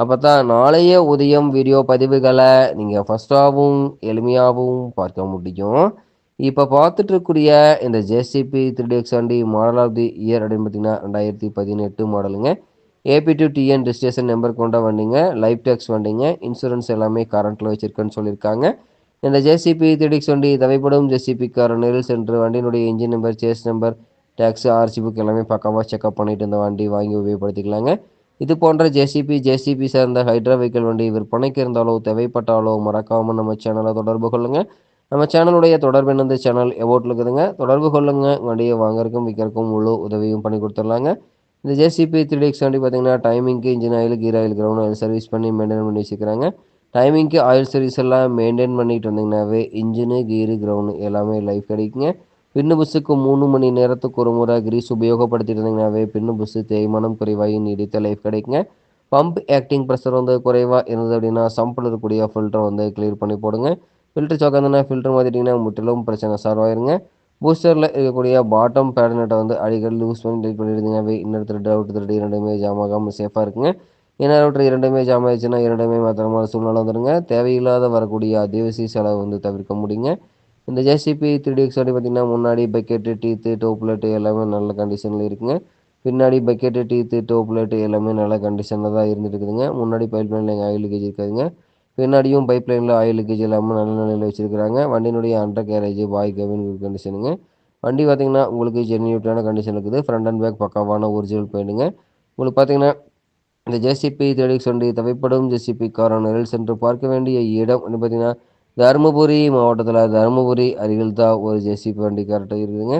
அப்போ தான் நாளைய உதயம் வீடியோ பதிவுகளை நீங்கள் ஃபஸ்ட்டாகவும் எளிமையாகவும் பார்க்க முடியும். இப்போ பார்த்துட்டு இருக்கக்கூடிய இந்த ஜேசிபி த்ரீ எக்ஸ் வண்டி மாடல் ஆஃப் தி இயர் அப்படின்னு பார்த்தீங்கன்னா ரெண்டாயிரத்தி பதினெட்டு மாடலுங்க AP to TN registration number கொண்ட வண்டிங்க லைஃப் டேக்ஸ் வண்டிங்க இன்சூரன்ஸ் எல்லாமே கரண்ட்டில் வச்சுருக்கேன்னு சொல்லியிருக்காங்க. இந்த ஜேசிபி த்ரீ வண்டி தேவைப்படும் ஜேசிபிக்கார நேரில் நெல் சென்று வண்டியினுடைய engine number chassis number tax RC book எல்லாமே பக்கமாக செக்அப் பண்ணிட்டு இந்த வண்டி வாங்கி உபயோகப்படுத்திக்கலாங்க. இது போன்ற ஜேசிபி ஜேசிபி சார்ந்த ஹைட்ரா வெஹிக்கிள் வண்டி விற்பனைக்கு இருந்தாலோ தேவைப்பட்டாலோ மறக்காமல் நம்ம சேனலை தொடர்பு கொள்ளுங்கள் நம்ம சேனலுடைய தொடர்பு என்னது சேனல் எவோட்டில் இருக்குதுங்க. தொடர்பு கொள்ளுங்க. வண்டியை வாங்குறதுக்கும் விற்கிறக்கும் முழு உதவியும் பண்ணி கொடுத்துர்லாங்க இந்த ஜேசிபி த்ரீ டேக்ஸ் வண்டி பார்த்தீங்கன்னா டைமிங்க்கு engine oil gear oil ground oil service பண்ணி மெயின்டைன் பண்ணி வச்சுக்கிறாங்க டைமிங்க்கு ஆயில் சர்வீஸ் எல்லாம் மெயின்டைன் பண்ணிட்டு வந்தீங்கன்னாவே இன்ஜினு கீரு கிரவுண்டு எல்லாமே லைஃப் கிடைக்குங்க. பின்னு புஸ்ஸுக்கு மூணு மணி நேரத்துக்கு ஒரு முறை கிரீஸ் உபயோகப்படுத்திட்டு இருந்தீங்கன்னாவே பின்னு புஸ்ஸு தேய்மானம் குறைவாகி நீடித்த லைஃப் கிடைக்குங்க. பம்ப் ஆக்டிங் ப்ரெஷர் வந்து குறைவாக இருந்தது அப்படின்னா சம்பில் இருக்கக்கூடிய ஃபில்டரை வந்து கிளியர் பண்ணி போடுங்க. ஃபில்டர் சோக்கந்தனா ஃபில்டர் மாற்றிட்டிங்கன்னா முற்றிலும் பிரச்சனை சால்வ் ஆயிருங்க. பூஸ்டரில் இருக்கக்கூடிய பாட்டம் பேடனட்டை வந்து அடிக்கடி லூஸ் பண்ணி டெலிட் பண்ணியிருந்தீங்கன்னாவே இன்னொருத்தர் டவுட் திருடி இரண்டுமே ஜாம் ஆகாமல் சேஃபாக இருக்குங்க. இன்னொரு இரண்டுமே ஜாம் ஆயிடுச்சுன்னா இரண்டுமே மாத்திரமான சூழ்நிலை வந்துடுங்க தேவையில்லாத வரக்கூடிய அத்தியாவசிய செலவு வந்து தவிர்க்க முடியுங்க. இந்த ஜேசிபி த்ரீ டி வண்டி பார்த்திங்கன்னா முன்னாடி பக்கெட்டு டீத்து டோப்லெட்டு எல்லாமே நல்ல கண்டிஷனில் இருக்குங்க. பின்னாடி பக்கெட்டு டீத்து டோப்லெட்டு எல்லாமே நல்ல கண்டிஷனில் தான் இருந்துட்டு இருக்குதுங்க. முன்னாடி பைப் லைனில் எங்கள் ஆயில் லீக்கேஜ் இருக்காதுங்க. பின்னாடியும் பைப் லைனில் ஆயில் லீக்கேஜ் எல்லாமே நல்ல நிலையில் வச்சுருக்கிறாங்க. வண்டியினுடைய அண்டர் கேரேஜ் பாய் கவின் கண்டிஷனுங்க வண்டி பார்த்திங்கன்னா உங்களுக்கு ஜென்யூட்டான கண்டிஷன் இருக்குது. ஃப்ரண்ட் அண்ட் பேக் பக்காவான ஒரிஜினல் பெயிண்ட்டுங்க உங்களுக்கு பார்த்திங்கன்னா இந்த ஜேசிபி தேடிக்ஸ் வண்டி தேவைப்படும் ஜேசிபி காரான நிரல் சென்று பார்க்க வேண்டிய இடம் வந்து பார்த்திங்கன்னா தருமபுரி மாவட்டத்தில் தருமபுரி அருகில் தான் ஒரு ஜேசிபி வண்டி கரெக்டாக இருக்குதுங்க.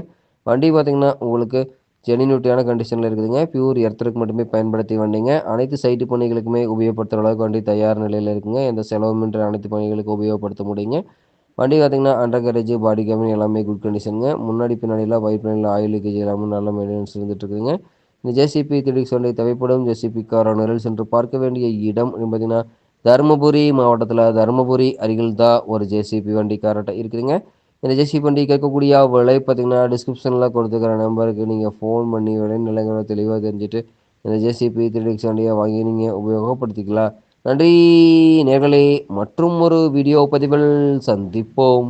வண்டி பார்த்திங்கன்னா உங்களுக்கு ஜெனினியூட்டியான கண்டிஷனில் இருக்குதுங்க. பியூர் எர்த்தருக்கு மட்டுமே பயன்படுத்தி வண்டிங்க. அனைத்து சைட்டு பணிகளுக்குமே உபயோகப்படுத்துகிற அளவுக்கு வண்டி தயார் நிலையில் இருக்குங்க. எந்த செலவுமின்ற அனைத்து பணிகளுக்கும் உபயோகப்படுத்த முடியுங்க. வண்டி பார்த்திங்கன்னா அண்டர் கேரேஜ் பாடி கேபின் எல்லாமே குட் கண்டிஷனுங்க முன்னாடி பின்னாடிலாம் பைப் லைனில் ஆயில் லீக்கேஜ் எல்லாமே நல்ல மெயின்டெனன்ஸ் இருந்துட்டு இருக்குதுங்க. இந்த ஜேசிபி திடீர் வண்டி தேவைப்படும் ஜேசிபி கார சென்று பார்க்க வேண்டிய இடம் பார்த்திங்கன்னா தருமபுரி மாவட்டத்தில் தருமபுரி அருகில் தான் ஒரு ஜேசிபி வண்டி காரட்டை இருக்குதுங்க இந்த ஜேசிபி வண்டி கேட்கக்கூடிய விலை பார்த்தீங்கன்னா டிஸ்கிரிப்ஷனில் கொடுத்துக்கிற நம்பருக்கு நீங்கள் ஃபோன் பண்ணி விலை நிலைகளை தெளிவாக தெரிஞ்சுட்டு இந்த ஜேசிபி திருடிக்ஸ் வண்டியை வாங்கி நீங்கள் உபயோகப்படுத்திக்கலாம். நன்றி நேர்களே. மற்றும் ஒரு வீடியோ பதிவில் சந்திப்போம்.